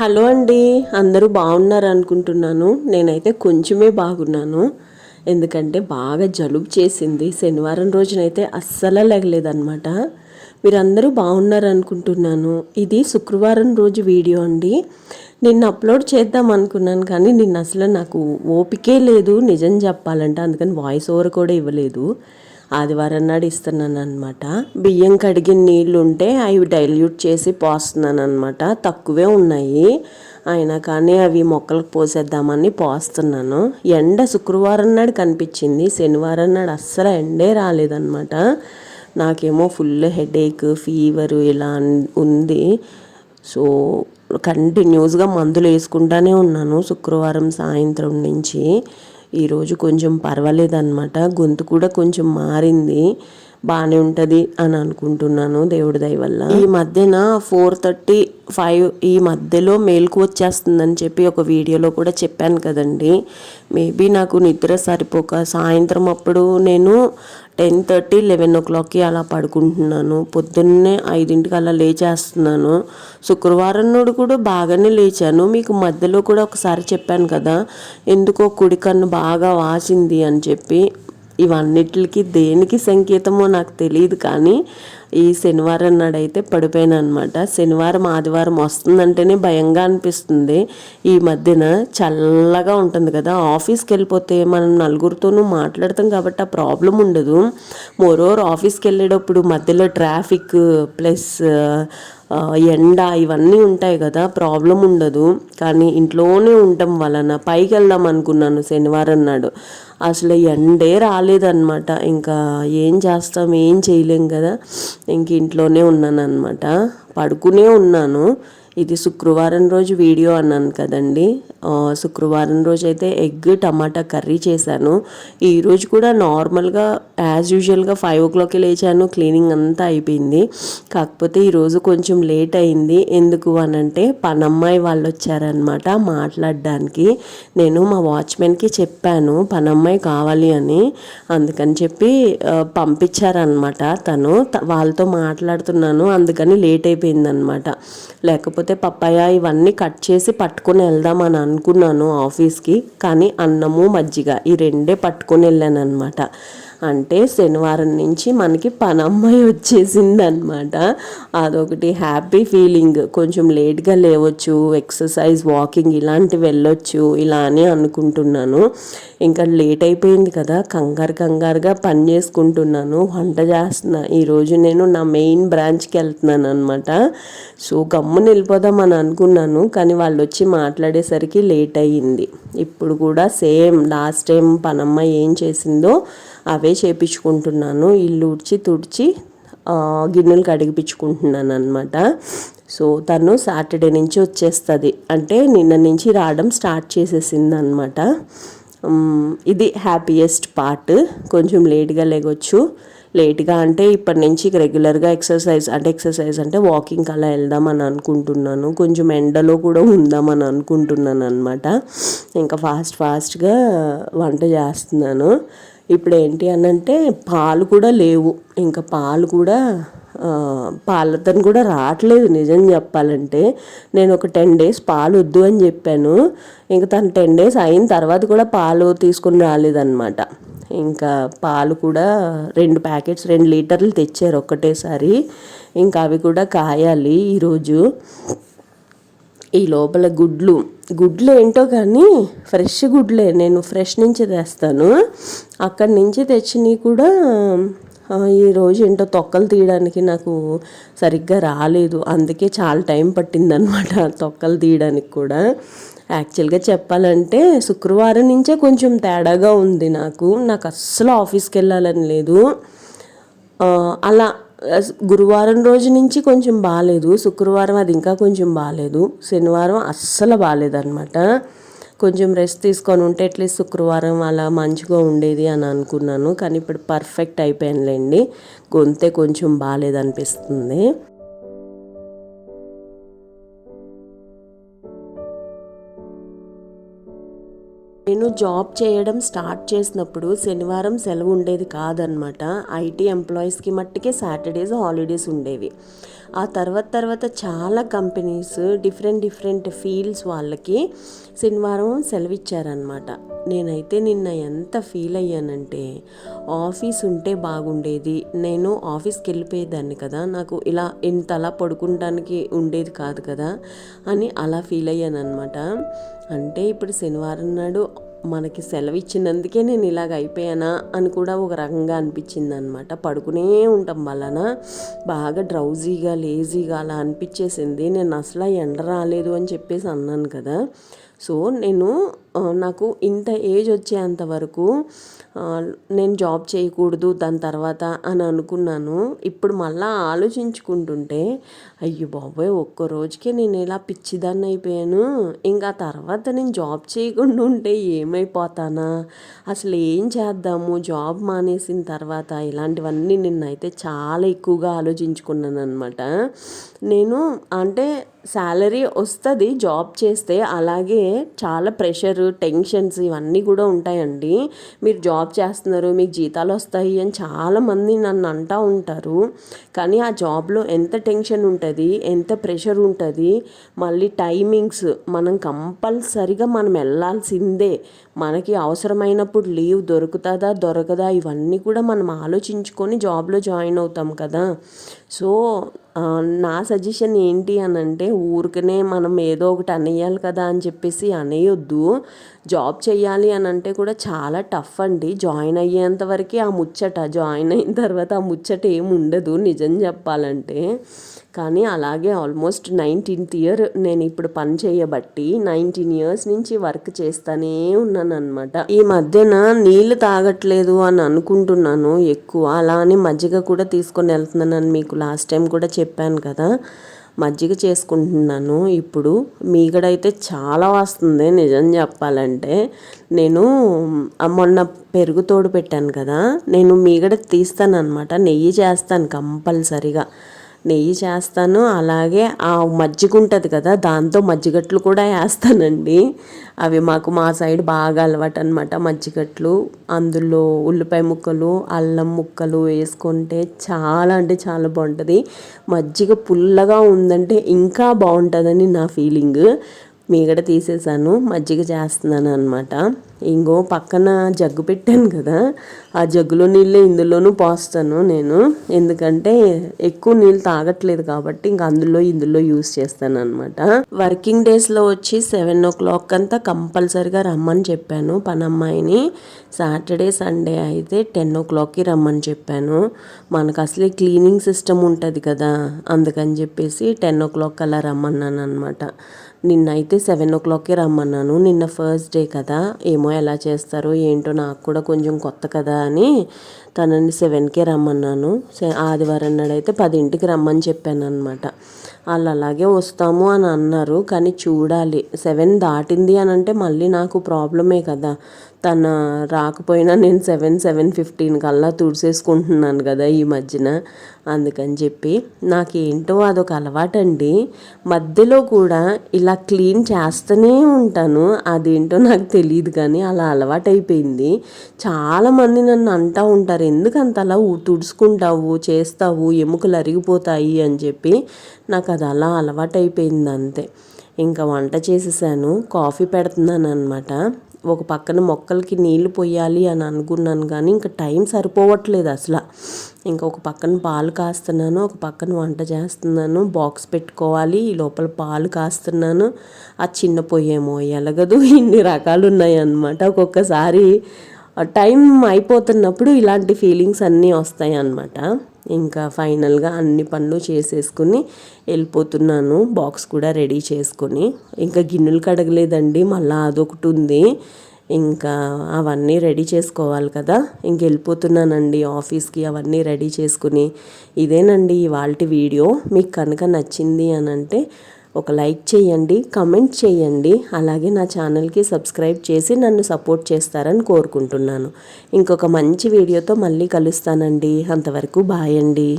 Hello అండి అందరూ బాగున్నారు అనుకుంటున్నాను. నేనైతే కొంచెమే బాగున్నాను. ఎందుకంటే బాగా జలుబు చేసింది. శనివారం రోజునైతే అస్సలు లేగలేదన్నమాట. మీరందరూ బాగున్నారు అనుకుంటున్నాను. ఇది శుక్రవారం రోజు వీడియో అండి. నిన్న అప్లోడ్ చేద్దాం అనుకున్నాను కానీ నిన్న అసలు నాకు ఓపికే లేదు నిజం చెప్పాలంటే. అందుకని వాయిస్ ఓవర్ కూడా ఇవ్వలేదు. ఆదివారం నాడు ఇస్తున్నాను అనమాట బియ్యం కడిగిన నీళ్ళు ఉంటే అవి డైల్యూట్ చేసి పోస్తున్నాను అనమాట తక్కువే ఉన్నాయి. అయినా కానీ అవి మొక్కలకు పోసేద్దామని పోస్తున్నాను. ఎండ శుక్రవారం నాడు కనిపించింది. శనివారం నాడు అస్సలు ఎండే రాలేదన్నమాట. నాకేమో ఫుల్ హెడేక్ ఫీవర్ ఇలా ఉంది. సో కంటిన్యూస్గా మందులు వేసుకుంటానే ఉన్నాను శుక్రవారం సాయంత్రం నుంచి. ఈరోజు కొంచెం పర్వాలేదన్నమాట. గొంతు కూడా కొంచెం మారింది. బాగానే ఉంటుంది అని అనుకుంటున్నాను దేవుడి దయ వల్ల. ఈ మధ్యన ఫోర్ థర్టీ ఫైవ్ ఈ మధ్యలో మేలుకు వచ్చేస్తుందని చెప్పి ఒక వీడియోలో కూడా చెప్పాను కదండి. మేబీ నాకు నిద్ర సరిపోక సాయంత్రం అప్పుడు నేను టెన్ థర్టీ లెవెన్ ఓ క్లాక్కి అలా పడుకుంటున్నాను. పొద్దున్నే ఐదింటికి అలా లేచేస్తున్నాను. శుక్రవారం నాడు కూడా బాగానే లేచాను. మీకు మధ్యలో కూడా ఒకసారి చెప్పాను కదా ఎందుకో కుడి కన్ను బాగా వాసింది అని చెప్పి. ఇవన్నిటికి దేనికి సంకేతమో నాకు తెలియదు కానీ ఈ శనివారం నాడైతే పడిపోయాను అనమాట శనివారం ఆదివారం వస్తుందంటేనే భయంగా అనిపిస్తుంది. ఈ మధ్యన చల్లగా ఉంటుంది కదా. ఆఫీస్కి వెళ్ళిపోతే మనం నలుగురితోనూ మాట్లాడతాం కాబట్టి ఆ ప్రాబ్లం ఉండదు. మోరోవర్ ఆఫీస్కి వెళ్ళేటప్పుడు మధ్యలో ట్రాఫిక్ ప్లస్ ఎండ ఇవన్నీ ఉంటాయి కదా. ప్రాబ్లం ఉండదు. కానీ ఇంట్లోనే ఉండటం వలన పైకి వెళ్దాం అనుకున్నాను శనివారం నాడు. అసలు ఎండే రాలేదన్నమాట. ఇంకా ఏం చేస్తాం? ఏం చేయలేం కదా. ఇంక ఇంట్లోనే ఉన్నాను అనమాట పడుకునే ఉన్నాను. ఇది శుక్రవారం రోజు వీడియో అన్నాను కదండి. శుక్రవారం రోజు అయితే ఎగ్ టమాటా కర్రీ చేశాను. ఈరోజు కూడా నార్మల్గా యాజ్ యూజువల్గా ఫైవ్ ఓ క్లాక్కి లేచాను. క్లీనింగ్ అంతా అయిపోయింది. కాకపోతే ఈరోజు కొంచెం లేట్ అయింది. ఎందుకు అనంటే పనమ్మాయి వాళ్ళు వచ్చారనమాట మాట్లాడడానికి. నేను మా వాచ్మెన్కి చెప్పాను పనమ్మాయి కావాలి అని. అందుకని చెప్పి పంపించారనమాట తను. వాళ్ళతో మాట్లాడుతున్నాను. అందుకని లేట్ అయిపోయిందనమాట లేకపోతే పప్పాయ ఇవన్నీ కట్ చేసి పట్టుకొని వెళ్దామని అనుకున్నాను ఆఫీస్కి. కానీ అన్నము మజ్జిగ ఈ రెండే పట్టుకొని వెళ్ళాను అనమాట అంటే శనివారం నుంచి మనకి పనమ్మాయి వచ్చేసింది అనమాట అదొకటి హ్యాపీ ఫీలింగ్. కొంచెం లేట్గా లేవచ్చు ఎక్సర్సైజ్ వాకింగ్ ఇలాంటివి వెళ్ళొచ్చు ఇలా అని అనుకుంటున్నాను. ఇంకా లేట్ అయిపోయింది కదా కంగారు కంగారుగా పని చేసుకుంటున్నాను. వంట చేస్తున్నా. ఈరోజు నేను నా మెయిన్ బ్రాంచ్కి వెళ్తున్నాను అనమాట సో గమ్మున వెళ్ళిపోదామని అనుకున్నాను కానీ వాళ్ళు వచ్చి మాట్లాడేసరికి లేట్ అయ్యింది. ఇప్పుడు కూడా సేమ్ లాస్ట్ టైం పనమ్మ ఏం చేసిందో అవే చేపించుకుంటున్నాను. ఇల్లు ఉడిచి తుడిచి గిన్నెలు కడిగిపించుకుంటున్నాను అనమాట సో తను సాటర్డే నుంచి వచ్చేస్తుంది. అంటే నిన్న నుంచి రావడం స్టార్ట్ చేసేసింది అనమాట ఇది హ్యాపీయెస్ట్ పార్ట్. కొంచెం లేట్గా లేగొచ్చు. లేట్గా అంటే ఇప్పటి నుంచి రెగ్యులర్గా ఎక్సర్సైజ్ అంటే ఎక్సర్సైజ్ అంటే వాకింగ్ అలా వెళ్దామని అనుకుంటున్నాను. కొంచెం ఎండలో కూడా ఉందామని అనుకుంటున్నాను అనమాట ఇంకా ఫాస్ట్ ఫాస్ట్గా వంట చేస్తున్నాను. ఇప్పుడు ఏంటి అనంటే పాలు కూడా లేవు. ఇంకా పాలు కూడా పాలతను కూడా రావట్లేదు నిజం చెప్పాలంటే. నేను ఒక టెన్ డేస్ పాలు వద్దు అని చెప్పాను. ఇంకా తను టెన్ డేస్ అయిన తర్వాత కూడా పాలు తీసుకుని రాలేదన్నమాట. ఇంకా పాలు కూడా రెండు ప్యాకెట్స్ రెండు లీటర్లు తెచ్చారు ఒక్కటేసారి. ఇంకా అవి కూడా కాయాలి ఈరోజు. ఈ లోపల గుడ్లు. గుడ్లు ఏంటో కానీ ఫ్రెష్ గుడ్లే. నేను ఫ్రెష్ నుంచి తెస్తాను. అక్కడి నుంచి తెచ్చినవి కూడా ఈరోజు ఏంటో తొక్కలు తీయడానికి నాకు సరిగ్గా రాలేదు. అందుకే చాలా టైం పట్టిందనమాట తొక్కలు తీయడానికి కూడా. యాక్చువల్గా చెప్పాలంటే శుక్రవారం నుంచే కొంచెం తేడాగా ఉంది నాకు. నాకు అస్సలు ఆఫీస్కి వెళ్ళాలని లేదు. అలా గురువారం రోజు నుంచి కొంచెం బాగాలేదు శుక్రవారం అది ఇంకా కొంచెం బాగాలేదు శనివారం అస్సలు బాగాలేదనమాట కొంచెం రెస్ట్ తీసుకొని ఉంటే అట్లీస్ట్ శుక్రవారం అలా మంచిగా ఉండేది అని అనుకున్నాను. కానీ ఇప్పుడు పర్ఫెక్ట్ అయిపోయానులేండి గొంతే కొంచెం బాగాలేదనిపిస్తుంది నేను జాబ్ చేయడం స్టార్ట్ చేసినప్పుడు శనివారం సెలవు ఉండేది కాదనమాట ఐటీ ఎంప్లాయీస్కి మట్టుకే సాటర్డేస్ హాలిడేస్ ఉండేవి. ఆ తర్వాత తర్వాత చాలా కంపెనీస్ డిఫరెంట్ డిఫరెంట్ ఫీల్డ్స్ వాళ్ళకి శనివారం సెలవు ఇచ్చారనమాట నేనైతే నిన్న ఎంత ఫీల్ అయ్యానంటే ఆఫీస్ ఉంటే బాగుండేది. నేను ఆఫీస్కి వెళ్ళిపోయేదాన్ని కదా నాకు ఇలా ఇంతలా పడుకుంటానికి ఉండేది కాదు కదా అని అలా ఫీల్ అయ్యాను అనమాట అంటే ఇప్పుడు శనివారం నాడు మనకి సెలవు ఇచ్చినందుకే నేను ఇలాగ అయిపోయానా అని కూడా ఒక రకంగా అనిపించింది అనమాట పడుకునే ఉంటాం వలన బాగా డ్రౌజీగా లేజీగా అలా అనిపించేసింది. నేను అసలు ఎండ రాలేదు అని చెప్పేసి అన్నాను కదా. సో నేను నాకు ఇంత ఏజ్ వచ్చేంత వరకు నేను జాబ్ చేయకూడదు దాని తర్వాత అని అనుకున్నాను. ఇప్పుడు మళ్ళీ ఆలోచించుకుంటుంటే అయ్యో బాబోయ్ ఒక్క రోజుకే నేను ఇలా పిచ్చిదాన్ని అయిపోయాను. ఇంకా తర్వాత నేను జాబ్ చేయకుండా ఉంటే ఏమైపోతానా? అసలు ఏం చేద్దాము? జాబ్ మానేసిన తర్వాత ఇలాంటివన్నీ నిన్నైతే చాలా ఎక్కువగా ఆలోచించుకున్నాను అనమాట నేను అంటే శాలరీ వస్తుంది జాబ్ చేస్తే అలాగే చాలా ప్రెషర్ టెన్షన్స్ ఇవన్నీ కూడా ఉంటాయండి. మీరు జాబ్ చేస్తున్నారు మీకు జీతాలు వస్తాయి అని చాలామంది నన్ను అంటూ ఉంటారు. కానీ ఆ జాబ్లో ఎంత టెన్షన్ ఉంటుంది ఎంత ప్రెషర్ ఉంటుంది మళ్ళీ టైమింగ్స్ మనం కంపల్సరిగా మనం వెళ్ళాల్సిందే. మనకి అవసరమైనప్పుడు లీవ్ దొరుకుతుందా దొరకదా ఇవన్నీ కూడా మనం ఆలోచించుకొని జాబ్లో జాయిన్ అవుతాం కదా. సో నా సజెషన్ ఏంటి అని అంటే ఊరికనే మనం ఏదో ఒకటి అనేయాలి కదా అని చెప్పేసి అనేయొద్దు. జాబ్ చేయాలి అని అంటే కూడా చాలా టఫ్ అండి. జాయిన్ అయ్యేంత వరకు ఆ ముచ్చట జాయిన్ అయిన తర్వాత ఆ ముచ్చట ఏమి ఉండదు నిజం చెప్పాలంటే. కానీ అలాగే ఆల్మోస్ట్ నైన్టీన్త్ ఇయర్ నేను ఇప్పుడు పని చేయబట్టి నైన్టీన్ ఇయర్స్ నుంచి వర్క్ చేస్తానే ఉన్నాను అనమాట ఈ మధ్యన నీళ్ళు తాగట్లేదు అని అనుకుంటున్నాను ఎక్కువ. అలా అని మజ్జిగ కూడా తీసుకొని వెళ్తున్నానని మీకు లాస్ట్ టైం కూడా చెప్పాను కదా. మజ్జిగ చేసుకుంటున్నాను. ఇప్పుడు మీగడైతే చాలా వస్తుంది నిజం చెప్పాలంటే. నేను మొన్న పెరుగు తోడు పెట్టాను కదా. నేను మీగడ తీస్తాను అనమాట నెయ్యి చేస్తాను కంపల్సరిగా. నెయ్యి చేస్తాను. అలాగే ఆ మజ్జిగ ఉంటుంది కదా దాంతో మజ్జిగట్లు కూడా వేస్తానండి అవి మాకు మా సైడ్ బాగా అలవాటు అనమాట మజ్జిగట్లు. అందులో ఉల్లిపాయ ముక్కలు అల్లం ముక్కలు వేసుకుంటే చాలా అంటే చాలా బాగుంటుంది. మజ్జిగ పుల్లగా ఉందంటే ఇంకా బాగుంటుందని నా ఫీలింగ్. మీగడ తీసేసాను మజ్జిగ చేస్తున్నాను అనమాట ఇంకో పక్కన జగ్గు పెట్టాను కదా ఆ జగ్గులో నీళ్ళు ఇందులోనూ పోస్తాను నేను. ఎందుకంటే ఎక్కువ నీళ్ళు తాగట్లేదు కాబట్టి ఇంక అందులో ఇందులో యూస్ చేస్తాను అనమాట వర్కింగ్ డేస్లో వచ్చి సెవెన్ ఓ క్లాక్ అంతా కంపల్సరిగా రమ్మని చెప్పాను పనమ్మాయిని. సాటర్డే సండే అయితే టెన్ ఓ క్లాక్కి రమ్మని చెప్పాను. మనకు అసలే క్లీనింగ్ సిస్టమ్ ఉంటుంది కదా అందుకని చెప్పేసి టెన్ ఓ క్లాక్ అలా రమ్మన్నాను అనమాట నిన్నైతే సెవెన్ ఓ క్లాక్కి రమ్మన్నాను. నిన్న ఫస్ట్ డే కదా. ఏమో ఎలా చేస్తారో ఏంటో నాకు కూడా కొంచెం కొత్త కదా అని తనని సెవెన్కే రమ్మన్నాను. ఆదివారం నాడైతే పదింటికి రమ్మని చెప్పాను అనమాట వాళ్ళు అలాగే వస్తాము అని అన్నారు కానీ చూడాలి. సెవెన్ దాటింది అని అంటే మళ్ళీ నాకు ప్రాబ్లమే కదా. తన రాకపోయినా నేను సెవెన్ సెవెన్ ఫిఫ్టీన్ కల్లా తుడిసేసుకుంటున్నాను కదా ఈ మధ్యన అందుకని చెప్పి. నాకేంటో అదొక అలవాటండి. మధ్యలో కూడా ఇలా క్లీన్ చేస్తూనే ఉంటాను. అదేంటో నాకు తెలియదు కానీ అలా అలవాటైపోయింది. చాలామంది నన్ను అంటూ ఉంటారు ఎందుకంత అలా తుడుచుకుంటావు చేస్తావు ఎముకలు అరిగిపోతాయి అని చెప్పి నాకు అది అలా అలవాటైపోయింది అంతే. ఇంకా వంట చేసేసాను కాఫీ పెడుతున్నాను అనమాట ఒక పక్కన మొక్కలకి నీళ్ళు పోయాలి అని అనుకున్నాను కానీ ఇంకా టైం సరిపోవట్లేదు అసలు. ఇంకా ఒక పక్కన పాలు కాస్తున్నాను ఒక పక్కన వంట చేస్తున్నాను బాక్స్ పెట్టుకోవాలి ఈ లోపల పాలు కాస్తున్నాను. ఆ చిన్న పొయ్యేమో ఎలగదు ఇన్ని రకాలు ఉన్నాయి అన్నమాట ఒక్కొక్కసారి. టైం అయిపోతున్నప్పుడు ఇలాంటి ఫీలింగ్స్ అన్నీ వస్తాయి అన్నమాట. ఇంకా ఫైనల్గా అన్ని పనులు చేసేసుకుని వెళ్ళిపోతున్నాను. బాక్స్ కూడా రెడీ చేసుకొని. ఇంకా గిన్నెలు కడగలేదండి మళ్ళీ అదొకటి ఉంది. ఇంకా అవన్నీ రెడీ చేసుకోవాలి కదా. ఇంక వెళ్ళిపోతున్నానండి ఆఫీస్కి అవన్నీ రెడీ చేసుకుని. ఇదేనండి ఇవాళ వీడియో. మీకు కనుక నచ్చింది అని అంటే ఒక లైక్ చేయండి కమెంట్ చేయండి. అలాగే నా ఛానల్కి సబ్స్క్రైబ్ చేసి నన్ను సపోర్ట్ చేస్తారని కోరుకుంటున్నాను. ఇంకొక మంచి వీడియోతో మళ్ళీ కలుస్తానండి. అంతవరకు బాయ్ అండి.